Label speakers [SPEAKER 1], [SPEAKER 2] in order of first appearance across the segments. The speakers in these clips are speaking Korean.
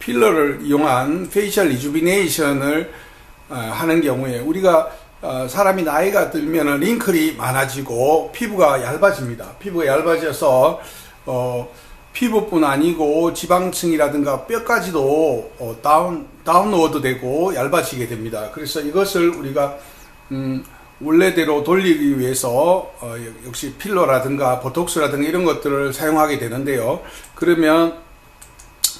[SPEAKER 1] 필러를 이용한 페이셜 리주비네이션을 어, 하는 경우에 우리가 어, 사람이 나이가 들면 링클이 많아지고 피부가 얇아집니다. 피부가 얇아져서 어, 피부뿐 아니고 지방층이라든가 뼈까지도 어, 다운 다운워드 되고 얇아지게 됩니다. 그래서 이것을 우리가 음, 원래대로 돌리기 위해서 어, 역시 필러라든가 보톡스라든가 이런 것들을 사용하게 되는데요. 그러면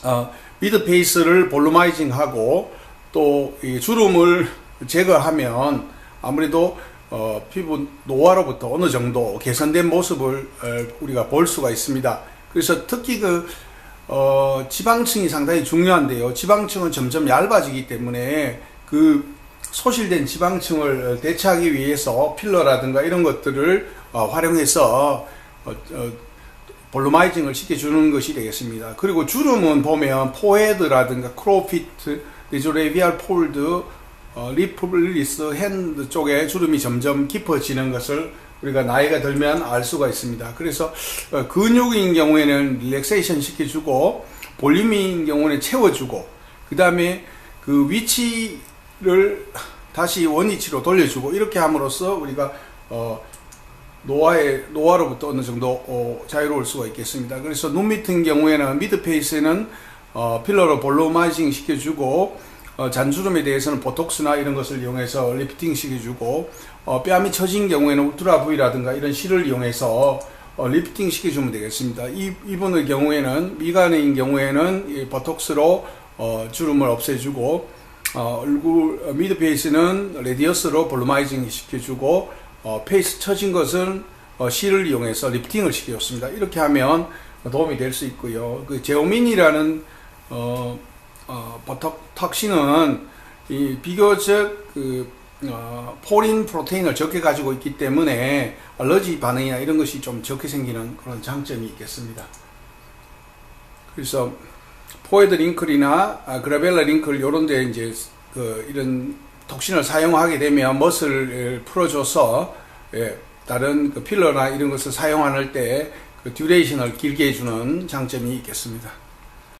[SPEAKER 1] 어, 미드 페이스를 볼루마이징하고 또이 주름을 제거하면 아무래도 어, 피부 노화로부터 어느 정도 개선된 모습을 어, 우리가 볼 수가 있습니다. 그래서 특히 그 어, 지방층이 상당히 중요한데요. 지방층은 점점 얇아지기 때문에 그 소실된 지방층을 대체하기 위해서 필러라든가 이런 것들을 어, 활용해서 어, 어, 볼루마이징을 시켜주는 것이 되겠습니다. 그리고 주름은 보면 포헤드라든가 크로피트, 리조레비알 폴드, 어, 리플리스 핸드 쪽에 주름이 점점 깊어지는 것을 우리가 나이가 들면 알 수가 있습니다. 그래서 어, 근육인 경우에는 릴렉세이션 시켜주고 볼륨인 경우는 채워주고 그 다음에 그 위치를 다시 원위치로 돌려주고 이렇게 함으로써 우리가 어, 노화의 노화로부터 어느 정도 어, 자유로울 수가 있겠습니다. 그래서 눈 밑은 경우에는 미드 페이스에는 어, 필러로 볼로마이징 시켜주고 어, 잔주름에 대해서는 보톡스나 이런 것을 이용해서 리프팅 시켜주고 어, 뺨이 처진 경우에는 울트라 V라든가 이런 실을 이용해서 어, 리프팅 시켜주면 되겠습니다. 이, 이분의 경우에는 미간인 경우에는 이 보톡스로 어, 주름을 없애주고 어, 얼굴 어, 미드 페이스는 레디어스로 볼루마이징 시켜주고 어, 페이스 처진 것은 어, 실을 이용해서 리프팅을 시켜줬습니다. 이렇게 하면 도움이 될 수 있고요. 그 제오민이라는 어, 어, 버턱턱신은 이 비교적 그 어, 포린 프로테인을 적게 가지고 있기 때문에 알러지 반응이나 이런 것이 좀 적게 생기는 그런 장점이 있겠습니다. 그래서 포헤드 링클이나 아, 그라벨라 링클 이런 데 이제 그 이런 톡신을 사용하게 되면 멋을 풀어줘서 예, 다른 그 필러나 이런 것을 사용할 때 그 듀레이션을 길게 해주는 장점이 있겠습니다.